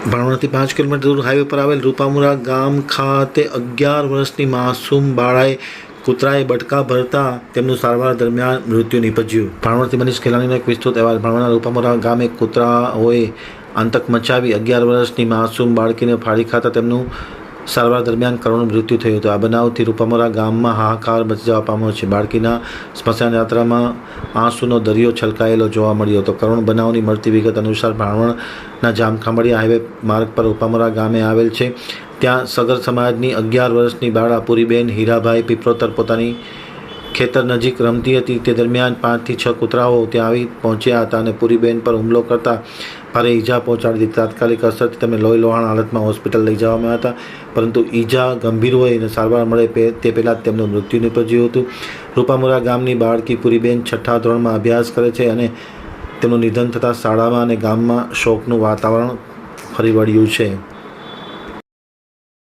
ભાણવડથી પાંચ કિલોમીટર દૂર હાઈવે પર આવેલ રૂપામુરા ગામ ખાતે અગિયાર વર્ષની માસૂમ બાળાએ કૂતરાએ બટકા ભરતા તેમનું સારવાર દરમિયાન મૃત્યુ નિપજ્યું. ભાણવડથી મનીષ ખેલાણીનો એક વિસ્તૃત અહેવાલ. ભાણવડના રૂપામુરા ગામે કૂતરાઓએ આંતક મચાવી અગિયાર વર્ષની માસૂમ બાળકીને ફાળી ખાતા તેમનું સારવાર દરમિયાન કરુણ મૃત્યુ થયું હતું. આ બનાવથી રૂપામોરા ગામમાં હાહાકાર મચી જવા પામ્યો છે. બાળકીના સ્મશાન યાત્રામાં આંસુનો દરિયો છલકાયેલો જોવા મળ્યો હતો. કરુણ બનાવની મળતી વિગત અનુસાર ભાણવણના જામખાંભળિયા હાઈવે માર્ગ પર રૂપામોરા ગામે આવેલ છે. ત્યાં સગર સમાજની અગિયાર વર્ષની બાળા પૂરીબેન હીરાભાઈ પીપરોતર પોતાની ખેતર નજીક રમતી હતી. તે દરમિયાન પાંચથી છ કૂતરાઓ ત્યાં આવી પહોંચ્યા હતા અને પૂરીબેન પર હુમલો કરતા ભારે ઈજા પહોંચાડી તાત્કાલિક અસરથી તેમને લોહી લોહાણ હાલતમાં હોસ્પિટલ લઈ જવામાં હતા. પરંતુ ઈજા ગંભીર હોય અને સારવાર મળે તે પહેલાં જ તેમનું મૃત્યુ નિપજ્યું હતું. રૂપામુરા ગામની બાળકી પૂરીબેન છઠ્ઠા ધોરણમાં અભ્યાસ કરે છે અને તેમનું નિધન થતાં શાળામાં અને ગામમાં શોકનું વાતાવરણ ફરી વળ્યું છે.